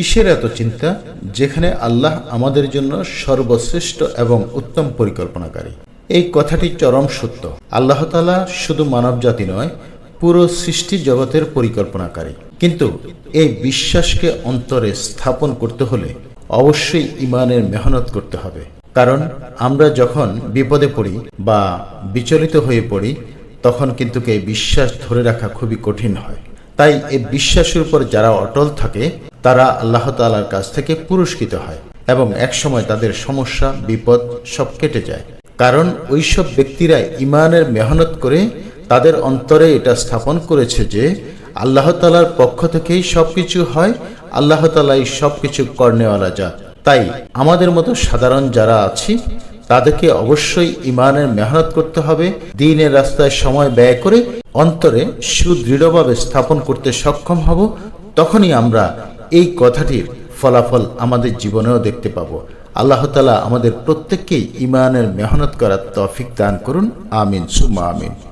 কিসের এত চিন্তা? যেখানে আল্লাহ আমাদের জন্য সর্বশ্রেষ্ঠ এবং উত্তম পরিকল্পনাকারী। এই কথাটি চরম সত্য। আল্লাহ তালা শুধু মানবজাতি নয়, পুরো সৃষ্টি জগতের পরিকল্পনাকারী। কিন্তু এই বিশ্বাসকে অন্তরে স্থাপন করতে হলে অবশ্যই ইমানের মেহনত করতে হবে। কারণ আমরা যখন বিপদে পড়ি বা বিচলিত হয়ে পড়ি, তখন কিন্তু এই বিশ্বাস ধরে রাখা খুবই কঠিন হয়। তাই এই বিশ্বাসের উপর যারা অটল থাকে তারা আল্লাহ তালার কাছ থেকে পুরস্কৃত হয় এবং একসময় তাদের সমস্যা, বিপদ সব কেটে যায়। কারণ ওইসব ব্যক্তিরা ইমানের মেহনত করে তাদের অন্তরে এটা স্থাপন করেছে যে আল্লাহ তালার পক্ষ থেকেই সবকিছু হয়, আল্লাহ তালাই সবকিছু কর্নেওয়ালা যা তাই আমাদের মতো সাধারণ যারা আছি, তাদেরকে অবশ্যই ইমানের মেহনত করতে হবে, দিনের রাস্তায় সময় ব্যয় করে অন্তরে সুদৃঢ়ভাবে স্থাপন করতে সক্ষম হব। তখনই আমরা এই কথাটির ফলাফল আমাদের জীবনেও দেখতে পাবো। আল্লাহ তালা আমাদের প্রত্যেককেই ইমানের মেহনত করার তফিক দান করুন। আমিন। সুমা আমিন।